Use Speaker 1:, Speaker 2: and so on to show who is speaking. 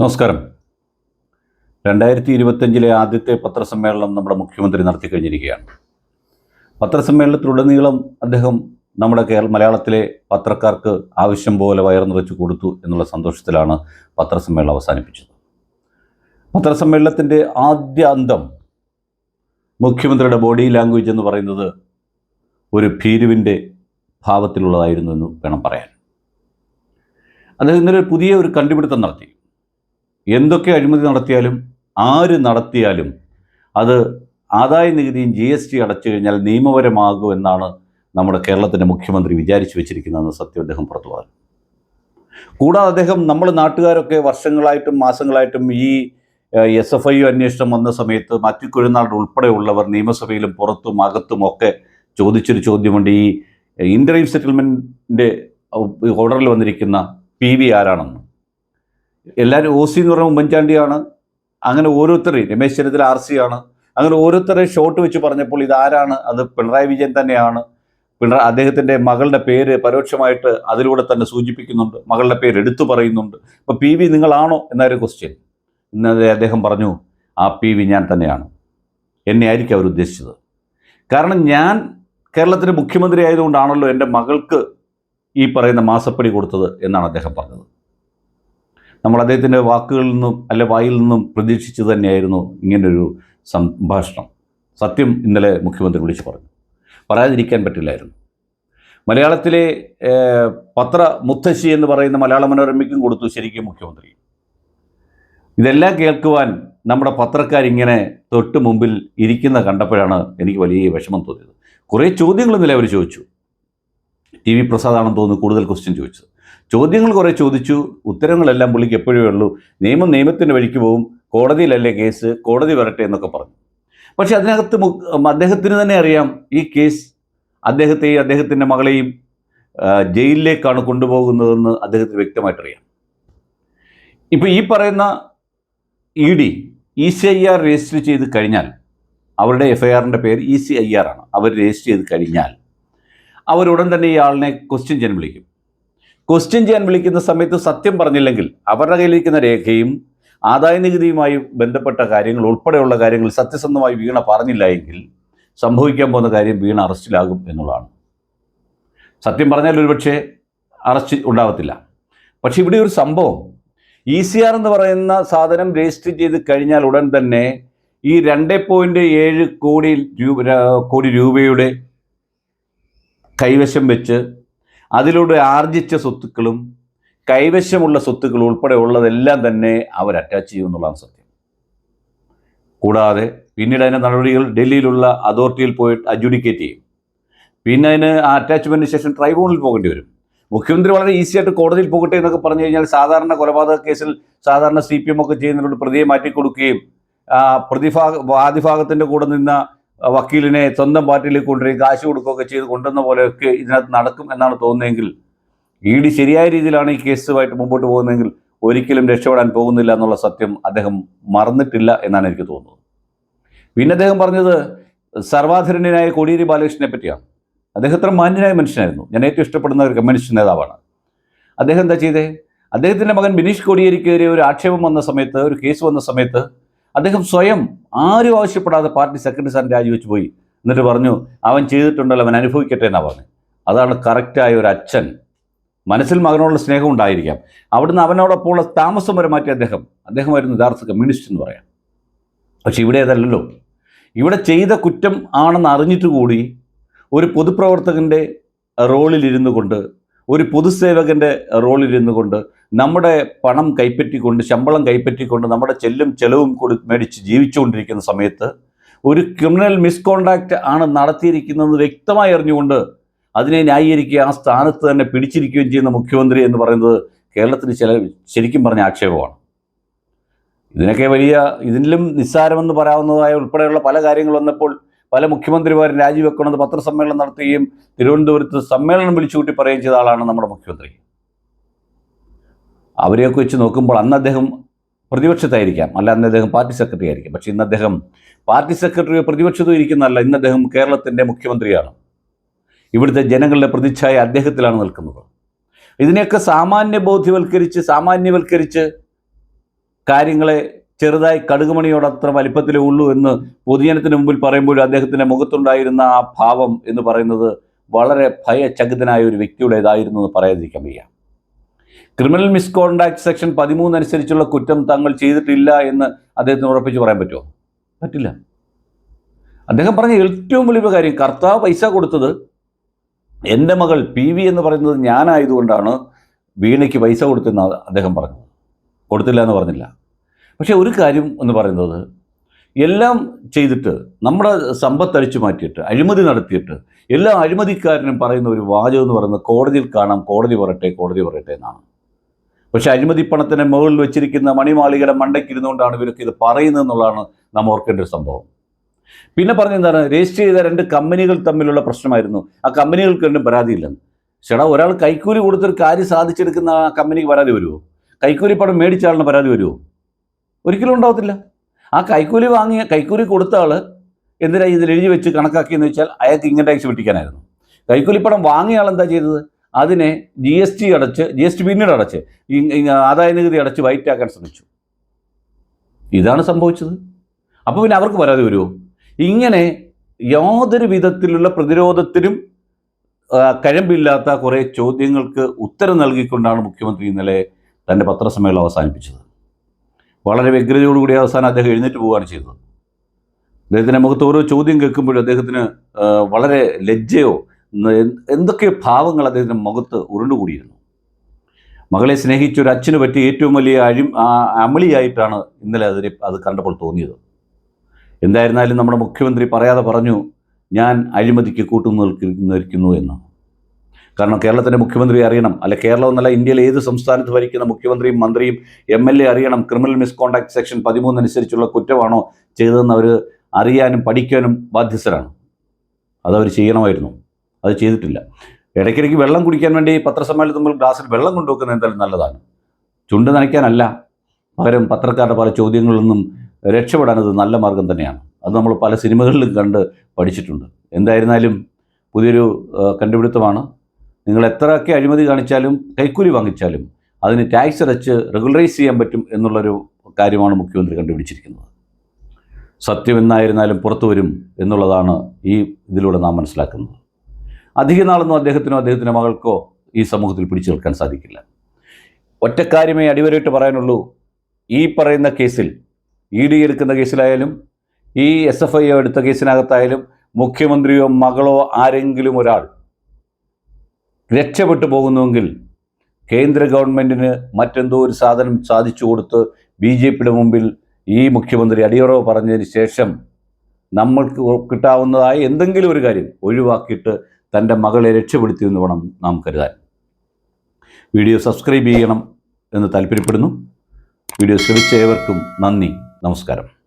Speaker 1: നമസ്കാരം. രണ്ടായിരത്തി ഇരുപത്തഞ്ചിലെ ആദ്യത്തെ പത്രസമ്മേളനം നമ്മുടെ മുഖ്യമന്ത്രി നടത്തി കഴിഞ്ഞിരിക്കുകയാണ്. പത്രസമ്മേളനത്തിലുടനീളം അദ്ദേഹം നമ്മുടെ കേരള മലയാളത്തിലെ പത്രക്കാർക്ക് ആവശ്യം പോലെ വയർ കൊടുത്തു എന്നുള്ള സന്തോഷത്തിലാണ് പത്രസമ്മേളനം അവസാനിപ്പിച്ചത്. പത്രസമ്മേളനത്തിന്റെ ആദ്യ അന്തം മുഖ്യമന്ത്രിയുടെ ബോഡി ലാംഗ്വേജ് എന്ന് പറയുന്നത് ഒരു ഭീരുവിന്റെ ഭാവത്തിലുള്ളതായിരുന്നു എന്ന് വേണം പറയാൻ. അദ്ദേഹം ഇന്നലെ പുതിയ ഒരു കണ്ടുപിടുത്തം നടത്തി. എന്തൊക്കെ അഴിമതി നടത്തിയാലും ആര് നടത്തിയാലും അത് ആദായ നികുതിയും ജി എസ് ടി അടച്ചു കഴിഞ്ഞാൽ നിയമപരമാകുമെന്നാണ് നമ്മുടെ കേരളത്തിന്റെ മുഖ്യമന്ത്രി വിചാരിച്ചു വെച്ചിരിക്കുന്നതെന്ന് സത്യം അദ്ദേഹം പുറത്തു പറഞ്ഞു. കൂടാതെ അദ്ദേഹം നമ്മൾ നാട്ടുകാരൊക്കെ വർഷങ്ങളായിട്ടും മാസങ്ങളായിട്ടും ഈ എസ് എഫ് ഐ അന്വേഷണം വന്ന സമയത്ത് മാത്യു കുഴനാട് ഉൾപ്പെടെയുള്ളവർ നിയമസഭയിലും പുറത്തും അകത്തും ഒക്കെ ചോദിച്ചൊരു ചോദ്യമുണ്ട്. ഈ ഇന്റർവ്യൂ സെറ്റിൽമെന്റിന്റെ ഓർഡറിൽ വന്നിരിക്കുന്ന പി വി ആരാണെന്ന്? എല്ലാവരും ഒ സി എന്ന് പറഞ്ഞാൽ ഉമ്മൻചാണ്ടിയാണ്. അങ്ങനെ ഓരോരുത്തരെയും രമേശ് ചെന്നിത്തല ആർ സി ആണ്. അങ്ങനെ ഓരോരുത്തരെ ഷോട്ട് വെച്ച് പറഞ്ഞപ്പോൾ ഇതാരാണ്? അത് പിണറായി വിജയൻ തന്നെയാണ്. പിണറായി അദ്ദേഹത്തിന്റെ മകളുടെ പേര് പരോക്ഷമായിട്ട് അതിലൂടെ തന്നെ സൂചിപ്പിക്കുന്നുണ്ട്. മകളുടെ പേര് എടുത്തു പറയുന്നുണ്ട്. അപ്പോൾ പി വി നിങ്ങളാണോ? എന്നായിരുന്നു ക്വസ്റ്റ്യൻ ഇന്നത് അദ്ദേഹം പറഞ്ഞു ആ പി വി ഞാൻ തന്നെയാണ്. എന്നെ ആയിരിക്കും അവർ ഉദ്ദേശിച്ചത്. കാരണം ഞാൻ കേരളത്തിന്റെ മുഖ്യമന്ത്രി ആയതുകൊണ്ടാണല്ലോ എന്റെ മകൾക്ക് ഈ പറയുന്ന മാസപ്പടി കൊടുത്തത് എന്നാണ് അദ്ദേഹം പറഞ്ഞത്. നമ്മൾ അദ്ദേഹത്തിന്റെ വാക്കുകളിൽ നിന്നും അല്ലെ വായിൽ നിന്നും പ്രതീക്ഷിച്ചു തന്നെയായിരുന്നു ഇങ്ങനൊരു സംഭാഷണം. സത്യം ഇന്നലെ മുഖ്യമന്ത്രി വിളിച്ചു പറഞ്ഞു. പറയാതിരിക്കാൻ പറ്റില്ലായിരുന്നു. മലയാളത്തിലെ പത്ര മുത്തശ്ശി എന്ന് പറയുന്ന മലയാള മനോരമയ്ക്കും കൊടുത്തു ശരിക്കും മുഖ്യമന്ത്രി. ഇതെല്ലാം കേൾക്കുവാൻ നമ്മുടെ പത്രക്കാരിങ്ങനെ തൊട്ട് മുമ്പിൽ ഇരിക്കുന്ന കണ്ടപ്പോഴാണ് എനിക്ക് വലിയ വിഷമം തോന്നിയത്. കുറേ ചോദ്യങ്ങൾ ഇന്നലെ അവർ ചോദിച്ചു. ടി വി പ്രസാദാണെന്ന് തോന്നുന്നു കൂടുതൽ ക്വസ്റ്റ്യൻ ചോദിച്ചത്. ചോദ്യങ്ങൾ കുറേ ചോദിച്ചു ഉത്തരങ്ങളെല്ലാം പുള്ളിക്ക് എപ്പോഴേ ഉള്ളൂ. നിയമം നിയമത്തിന്റെ വഴിക്ക് പോകും കോടതിയിലല്ലേ കേസ് കോടതി വരട്ടെ എന്നൊക്കെ പറഞ്ഞു. പക്ഷെ അതിനകത്ത് അദ്ദേഹത്തിന് തന്നെ അറിയാം ഈ കേസ് അദ്ദേഹത്തെയും അദ്ദേഹത്തിന്റെ മകളെയും ജയിലിലേക്കാണ് കൊണ്ടുപോകുന്നതെന്ന് അദ്ദേഹത്തിന് വ്യക്തമായിട്ടറിയാം. ഇപ്പോൾ ഈ പറയുന്ന E D E C I R register ചെയ്ത് കഴിഞ്ഞാൽ അവരുടെ എഫ് ഐ ആറിന്റെ പേര് ഇ സി ഐ ആർ ആണ്. അവർ രജിസ്റ്റർ ചെയ്ത് കഴിഞ്ഞാൽ അവരുടൻ തന്നെ ഈ ആളിനെ ക്വസ്റ്റ്യൻ ചെയ്യാൻ വിളിക്കും. ക്വസ്റ്റ്യൻ ചെയ്യാൻ വിളിക്കുന്ന സമയത്ത് സത്യം പറഞ്ഞില്ലെങ്കിൽ അവരുടെ കയ്യിലിരിക്കുന്ന രേഖയും ആദായ നികുതിയുമായി ബന്ധപ്പെട്ട കാര്യങ്ങൾ ഉൾപ്പെടെയുള്ള കാര്യങ്ങൾ സത്യസന്ധമായി വീണ പറഞ്ഞില്ല എങ്കിൽ സംഭവിക്കാൻ പോകുന്ന കാര്യം വീണ അറസ്റ്റിലാകും എന്നുള്ളതാണ്. സത്യം പറഞ്ഞാൽ ഒരുപക്ഷെ അറസ്റ്റ് ഉണ്ടാവത്തില്ല. പക്ഷേ ഇവിടെ ഒരു സംഭവം. ഇ സി ആർ എന്ന് പറയുന്ന സാധനം രജിസ്റ്റർ ചെയ്ത് കഴിഞ്ഞാൽ ഉടൻ തന്നെ ഈ രണ്ട് പോയിന്റ് ഏഴ് കോടി രൂപ കോടി രൂപയുടെ കൈവശം വെച്ച് അതിലൂടെ ആർജിച്ച സ്വത്തുക്കളും കൈവശമുള്ള സ്വത്തുക്കൾ ഉൾപ്പെടെ ഉള്ളതെല്ലാം തന്നെ അവർ അറ്റാച്ച് ചെയ്യും എന്നുള്ളതാണ് സത്യം. കൂടാതെ പിന്നീട് അതിന്റെ നടപടികൾ ഡൽഹിയിലുള്ള അതോറിറ്റിയിൽ പോയി അഡ്ജുഡിക്കേറ്റ് ചെയ്യും. പിന്നെ അതിന് ആ അറ്റാച്ച്മെന്റിന് ശേഷം ട്രൈബ്യൂണലിൽ പോകേണ്ടി വരും. മുഖ്യമന്ത്രി വളരെ ഈസി ആയിട്ട് കോടതിയിൽ പോകട്ടെ എന്നൊക്കെ പറഞ്ഞു കഴിഞ്ഞാൽ സാധാരണ കൊലപാതക കേസിൽ സാധാരണ സി പി എം ഒക്കെ ചെയ്യുന്നതിനോട് പ്രതിയെ മാറ്റിക്കൊടുക്കുകയും പ്രതിഭാഗ വാദിഭാഗത്തിന്റെ കൂടെ നിന്ന വക്കീലിനെ സ്വന്തം പാർട്ടിയിലേക്ക് കൊണ്ടുവരികയും കാശ് കൊടുക്കുകയൊക്കെ ചെയ്ത് കൊണ്ടുവന്ന പോലെയൊക്കെ ഇതിനകത്ത് നടക്കും എന്നാണ് തോന്നുന്നതെങ്കിൽ ഇ ഡി ശരിയായ രീതിയിലാണ് ഈ കേസുമായിട്ട് മുമ്പോട്ട് പോകുന്നതെങ്കിൽ ഒരിക്കലും രക്ഷപ്പെടാൻ പോകുന്നില്ല എന്നുള്ള സത്യം അദ്ദേഹം മറന്നിട്ടില്ല എന്നാണ് എനിക്ക് തോന്നുന്നത്. പിന്നെ അദ്ദേഹം പറഞ്ഞത് സർവാധരണ്യനായ കോടിയേരി ബാലകൃഷ്ണനെ പറ്റിയാണ്. അദ്ദേഹം ഇത്ര മാന്യനായ മനുഷ്യനായിരുന്നു. ഞാൻ ഏറ്റവും ഇഷ്ടപ്പെടുന്ന ഒരു കമ്മ്യൂണിസ്റ്റ് നേതാവാണ്. അദ്ദേഹം എന്താ ചെയ്തേ? അദ്ദേഹത്തിന്റെ മകൻ ബിനീഷ് കോടിയേരിക്കെതിരെ ഒരു ആക്ഷേപം വന്ന സമയത്ത് ഒരു കേസ് വന്ന സമയത്ത് അദ്ദേഹം സ്വയം ആരും ആവശ്യപ്പെടാതെ പാർട്ടി സെക്രട്ടറി സ്ഥാനം രാജിവെച്ച് പോയി. എന്നിട്ട് പറഞ്ഞു അവൻ ചെയ്തിട്ടുണ്ടല്ലോ അവൻ അനുഭവിക്കട്ടെ എന്നാണ് പറഞ്ഞു. അതാണ് കറക്റ്റായ ഒരു അച്ഛൻ. മനസ്സിൽ മകനോടുള്ള സ്നേഹം ഉണ്ടായിരിക്കാം. അവിടുന്ന് അവനോടൊപ്പമുള്ള താമസം വരെ മാറ്റി അദ്ദേഹം. അദ്ദേഹമായിരുന്നു യഥാർത്ഥ കമ്മ്യൂണിസ്റ്റ് എന്ന് പറയാം. പക്ഷെ ഇവിടെ അതല്ലല്ലോ. ഇവിടെ ചെയ്ത കുറ്റം ആണെന്ന് അറിഞ്ഞിട്ട് കൂടി ഒരു പൊതുപ്രവർത്തകന്റെ റോളിലിരുന്നു കൊണ്ട് ഒരു പൊതുസേവകന്റെ റോളിലിരുന്നു കൊണ്ട് നമ്മുടെ പണം കൈപ്പറ്റിക്കൊണ്ട് ശമ്പളം കൈപ്പറ്റിക്കൊണ്ട് നമ്മുടെ ചെല്ലും ചെലവും കൊടു മേടിച്ച് ജീവിച്ചുകൊണ്ടിരിക്കുന്ന സമയത്ത് ഒരു ക്രിമിനൽ മിസ്കോണ്ടാക്റ്റ് ആണ് നടത്തിയിരിക്കുന്നത് വ്യക്തമായി അറിഞ്ഞുകൊണ്ട് അതിനെ ന്യായീകരിക്കുക ആ സ്ഥാനത്ത് തന്നെ പിടിച്ചിരിക്കുകയും ചെയ്യുന്ന മുഖ്യമന്ത്രി എന്ന് പറയുന്നത് കേരളത്തിന് ചില ശരിക്കും പറഞ്ഞ ആക്ഷേപമാണ്. ഇതിനൊക്കെ വലിയ ഇതിലും നിസ്സാരമെന്ന് പറയാവുന്നതായ ഉൾപ്പെടെയുള്ള പല കാര്യങ്ങൾ വന്നപ്പോൾ പല മുഖ്യമന്ത്രിമാരും രാജിവെക്കണമെന്ന് പത്രസമ്മേളനം നടത്തുകയും തിരുവനന്തപുരത്ത് സമ്മേളനം വിളിച്ചുകൂട്ടി പറയുകയും ചെയ്ത ആളാണ് നമ്മുടെ മുഖ്യമന്ത്രി. അവരെയൊക്കെ വെച്ച് നോക്കുമ്പോൾ അന്ന് അദ്ദേഹം പ്രതിപക്ഷത്തായിരിക്കാം. അല്ല അന്ന് അദ്ദേഹം പാർട്ടി സെക്രട്ടറി ആയിരിക്കും. പക്ഷേ ഇന്ന് അദ്ദേഹം പാർട്ടി സെക്രട്ടറിയോ പ്രതിപക്ഷത്തോ ഇരിക്കുന്നതല്ല. ഇന്ന് അദ്ദേഹം കേരളത്തിന്റെ മുഖ്യമന്ത്രിയാണ്. ഇവിടുത്തെ ജനങ്ങളുടെ പ്രതിച്ഛായ അദ്ദേഹത്തിലാണ് നിൽക്കുന്നത്. ഇതിനെയൊക്കെ സാമാന്യ ബോധ്യവൽക്കരിച്ച് സാമാന്യവൽക്കരിച്ച് കാര്യങ്ങളെ ചെറുതായി കടുകുമണിയോടത്ര വലിപ്പത്തിലേ ഉള്ളൂ എന്ന് പൊതുജനത്തിന് മുമ്പിൽ പറയുമ്പോൾ അദ്ദേഹത്തിന്റെ മുഖത്തുണ്ടായിരുന്ന ആ ഭാവം എന്ന് പറയുന്നത് വളരെ ഭയചകിതനായ ഒരു വ്യക്തിയുടേതായിരുന്നു എന്ന് പറയാതിരിക്കാൻ വയ്യ. ക്രിമിനൽ മിസ്കോണ്ടാക്ട് സെക്ഷൻ പതിമൂന്ന് അനുസരിച്ചുള്ള കുറ്റം തങ്ങൾ ചെയ്തിട്ടില്ല എന്ന് അദ്ദേഹത്തിന് ഉറപ്പിച്ച് പറയാൻ പറ്റുമോ? പറ്റില്ല. അദ്ദേഹം പറഞ്ഞ ഏറ്റവും വലിയ കാര്യം കർത്താവ് പൈസ കൊടുത്തത് എന്റെ മകൾ പി വി എന്ന് പറയുന്നത് ഞാനായതുകൊണ്ടാണ് വീണയ്ക്ക് പൈസ കൊടുത്തെന്ന് അദ്ദേഹം പറഞ്ഞു. കൊടുത്തില്ല എന്ന് പറഞ്ഞില്ല. പക്ഷേ ഒരു കാര്യം എന്ന് പറയുന്നത് എല്ലാം ചെയ്തിട്ട് നമ്മുടെ സമ്പത്ത് അഴിച്ചു മാറ്റിയിട്ട് അഴിമതി നടത്തിയിട്ട് എല്ലാ അഴിമതിക്കാരനും പറയുന്ന ഒരു വാചകം എന്ന് പറയുന്നത് കോടതിയിൽ കാണാം കോടതി പറയട്ടെ കോടതി പറയട്ടെ എന്നാണ്. പക്ഷേ അഴിമതി പണത്തിന്റെ മുകളിൽ വെച്ചിരിക്കുന്ന മണിമാളികയുടെ മണ്ടയ്ക്കിരുന്നുകൊണ്ടാണ് ഇവരൊക്കെ ഇത് പറയുന്നത് എന്നുള്ളതാണ് നാം ഓർക്കേണ്ട ഒരു സംഭവം. പിന്നെ പറഞ്ഞെന്താണ് രജിസ്റ്റർ ചെയ്ത രണ്ട് കമ്പനികൾ തമ്മിലുള്ള പ്രശ്നമായിരുന്നു. ആ കമ്പനികൾക്ക് രണ്ടും പരാതിയില്ലെന്ന് ചേട്ടാ ഒരാൾ കൈക്കൂലി കൊടുത്തൊരു കാര്യം സാധിച്ചെടുക്കുന്ന ആ കമ്പനിക്ക് പരാതി വരുമോ കൈക്കൂലി പണം മേടിച്ച ആളിന് പരാതി വരുമോ ഒരിക്കലും ഉണ്ടാവത്തില്ല. ആ കൈക്കൂലി വാങ്ങിയ കൈക്കൂലി കൊടുത്ത ആൾ എന്തിനാ ഇതിൽ എഴുതി വെച്ച് കണക്കാക്കിയെന്ന് വെച്ചാൽ അയാൾക്ക് ഇൻകം ടാക്സ് പിടിക്കാനായിരുന്നു. കൈക്കൂലിപ്പണം വാങ്ങിയ ആൾ എന്താ ചെയ്തത്? അതിനെ ജി എസ് ടി അടച്ച് ജി എസ് ടി പിന്നീട് അടച്ച് ആദായ നികുതി അടച്ച് വൈറ്റാക്കാൻ ശ്രമിച്ചു. ഇതാണ് സംഭവിച്ചത്. അപ്പോൾ പിന്നെ അവർക്ക് പരാതി വരുമോ ഇങ്ങനെ യാതൊരു വിധത്തിലുള്ള പ്രതിരോധത്തിനും കഴമ്പില്ലാത്ത കുറേ ചോദ്യങ്ങൾക്ക് ഉത്തരം നൽകിക്കൊണ്ടാണ് മുഖ്യമന്ത്രി ഇന്നലെ തന്റെ പത്രസമ്മേളനം അവസാനിപ്പിച്ചത്. വളരെ വ്യഗ്രതയോടുകൂടി അവസാനം അദ്ദേഹം എഴുന്നേറ്റ് പോവുകയാണ് ചെയ്തത്. അദ്ദേഹത്തിന്റെ മുഖത്ത് ഓരോ ചോദ്യം കേൾക്കുമ്പോഴും അദ്ദേഹത്തിന് വളരെ ലജ്ജയോ എന്തൊക്കെ ഭാവങ്ങൾ അദ്ദേഹത്തിന്റെ മുഖത്ത് ഉരുണ്ടുകൂടിയിരുന്നു. മകളെ സ്നേഹിച്ച ഒരു അച്ഛന് പറ്റിയ ഏറ്റവും വലിയ അഴി അമളിയായിട്ടാണ് ഇന്നലെ അതിനെ അത് കണ്ടപ്പോൾ തോന്നിയത്. എന്തായിരുന്നാലും നമ്മുടെ മുഖ്യമന്ത്രി പറയാതെ പറഞ്ഞു ഞാൻ അഴിമതിക്ക് കൂട്ടുനിൽക്കുന്നു എന്നാണ് എന്ന്. കാരണം കേരളത്തിന്റെ മുഖ്യമന്ത്രി അറിയണം. അല്ല കേരളം എന്നല്ല ഇന്ത്യയിലെ ഏത് സംസ്ഥാനത്ത് ഭരിക്കുന്ന മുഖ്യമന്ത്രിയും മന്ത്രിയും എം എൽ എ അറിയണം. ക്രിമിനൽ മിസ്കോണ്ടാക്ട് സെക്ഷൻ പതിമൂന്ന് അനുസരിച്ചുള്ള കുറ്റമാണോ ചെയ്തതെന്ന് അവർ അറിയാനും പഠിക്കാനും ബാധ്യസ്ഥരാണ്. അതവർ ചെയ്യണമായിരുന്നു. അത് ചെയ്തിട്ടില്ല. ഇടയ്ക്കിടയ്ക്ക് വെള്ളം കുടിക്കാൻ വേണ്ടി പത്രസമ്മേളനത്തിൽ നമ്മൾ ഗ്ലാസ്സിൽ വെള്ളം കൊണ്ടുവെക്കുന്നത് എന്തായാലും നല്ലതാണ്. ചുണ്ട് നനയ്ക്കാനല്ല. പകരം പത്രക്കാരുടെ പല ചോദ്യങ്ങളിൽ നിന്നും രക്ഷപ്പെടാൻ അത് നല്ല മാർഗം തന്നെയാണ്. അത് നമ്മൾ പല സിനിമകളിലും കണ്ട് പഠിച്ചിട്ടുണ്ട്. എന്തായിരുന്നാലും പുതിയൊരു കണ്ടുപിടുത്തമാണ്. നിങ്ങൾ എത്രയൊക്കെ അഴിമതി കാണിച്ചാലും കൈക്കൂലി വാങ്ങിച്ചാലും അതിന് ടാക്സ് അടച്ച് റെഗുലറൈസ് ചെയ്യാൻ പറ്റും എന്നുള്ളൊരു കാര്യമാണ് മുഖ്യമന്ത്രി കണ്ടുപിടിച്ചിരിക്കുന്നത്. സത്യം എന്നായിരുന്നാലും പുറത്തു വരും എന്നുള്ളതാണ് ഈ ഇതിലൂടെ നാം മനസ്സിലാക്കുന്നത്. അധിക നാളൊന്നും അദ്ദേഹത്തിനോ അദ്ദേഹത്തിന്റെ മകൾക്കോ ഈ സമൂഹത്തിൽ പിടിച്ചു നിൽക്കാൻ സാധിക്കില്ല. ഒറ്റക്കാര്യമേ അടിവരയിട്ട് പറയാനുള്ളൂ ഈ പറയുന്ന കേസിൽ ഇ ഡി എടുക്കുന്ന കേസിലായാലും ഈ എസ് എഫ് ഐ എടുത്ത കേസിനകത്തായാലും മുഖ്യമന്ത്രിയോ മകളോ ആരെങ്കിലും ഒരാൾ രക്ഷപ്പെട്ടു പോകുന്നുവെങ്കിൽ കേന്ദ്ര ഗവൺമെന്റിന് മറ്റെന്തോ ഒരു സാധനം സാധിച്ചു കൊടുത്ത് ബി ജെ പിയുടെ മുമ്പിൽ ഈ മുഖ്യമന്ത്രി അടിയറവ് പറഞ്ഞതിന് ശേഷം നമ്മൾക്ക് കിട്ടാവുന്നതായ എന്തെങ്കിലും ഒരു കാര്യം ഒഴിവാക്കിയിട്ട് തന്റെ മകളെ രക്ഷപ്പെടുത്തി എന്ന് വേണം നാം കരുതാൻ. വീഡിയോ സബ്സ്ക്രൈബ് ചെയ്യണം എന്ന് താല്പര്യപ്പെടുന്നു. വീഡിയോ ശ്രമിച്ച ഏവർക്കും നന്ദി. നമസ്കാരം.